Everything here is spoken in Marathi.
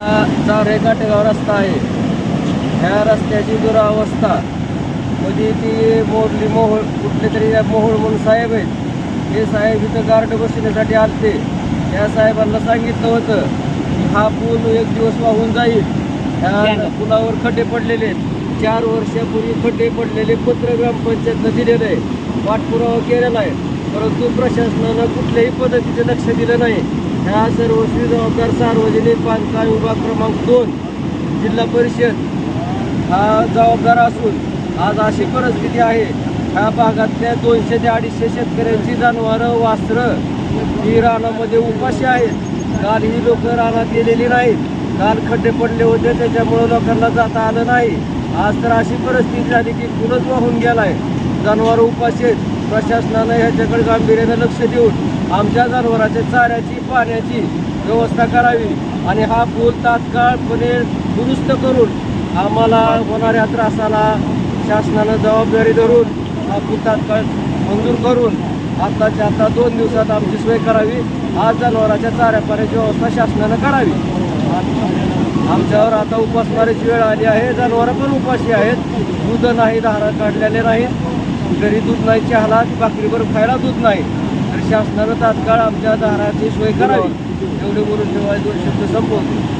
हा चारे रस्ता आहे. ह्या रस्त्याची दुरावस्था. म्हणजे ती मोडली मोहोळ कुठले तरी मोहोळ म्हणून साहेब आहेत. हे साहेब इथं गार्ड बसवण्यासाठी आलते. त्या साहेबांना सांगितलं होतं की हा पूल एक दिवस वाहून जाईल. ह्या पुलावर खड्डे पडलेले आहेत. चार वर्षापूर्वी खड्डे पडलेले पत्र ग्रामपंचायतनं दिलेलं आहे. पाठपुरावा केलेला आहे. परंतु प्रशासनानं कुठल्याही पद्धतीचं लक्ष दिलं नाही. ह्या सर्वस्वी जबाबदार सार्वजनिक बांधकाम विभाग क्रमांक दोन जिल्हा परिषद हा जबाबदार असून आज अशी परिस्थिती आहे ह्या भागातल्या दोनशे ते अडीचशे शेतकऱ्यांची जनावरं वासरं ही रानामध्ये उपाशी आहेत. काल ही लोक रानात गेलेली नाहीत. काल खड्डे पडले होते त्याच्यामुळं लोकांना जाता आलं नाही. आज तर अशी परिस्थिती झाली की पुलच वाहून गेलाय. जनावर उपाशी आहेत. प्रशासनानं ह्याच्याकडे गांभीर्यानं लक्ष देऊन आमच्या जनावरांच्या चाऱ्याची पाण्याची व्यवस्था करावी. आणि हा पूल तात्काळपणे दुरुस्त करून आम्हाला होणाऱ्या त्रासाला शासनानं जबाबदारी धरून हा पूल तात्काळ मंजूर करून आत्ताच्या आता दोन दिवसात आमची सोय करावी. आज जनावरांच्या चाऱ्या पाण्याची व्यवस्था शासनानं करावी. आमच्यावर आता उपासमारीची वेळ आली आहे. जनावरं पण उपाशी आहेत. दूध नाही धारा काढलेले नाही घरी दूध नाही चहाला भाकरीवर खायला दूध नाही तर शासनानं तात्काळ आमच्या दाराची सोय करावी. एवढे बोलून ठेवाय दोन शब्द संपवतो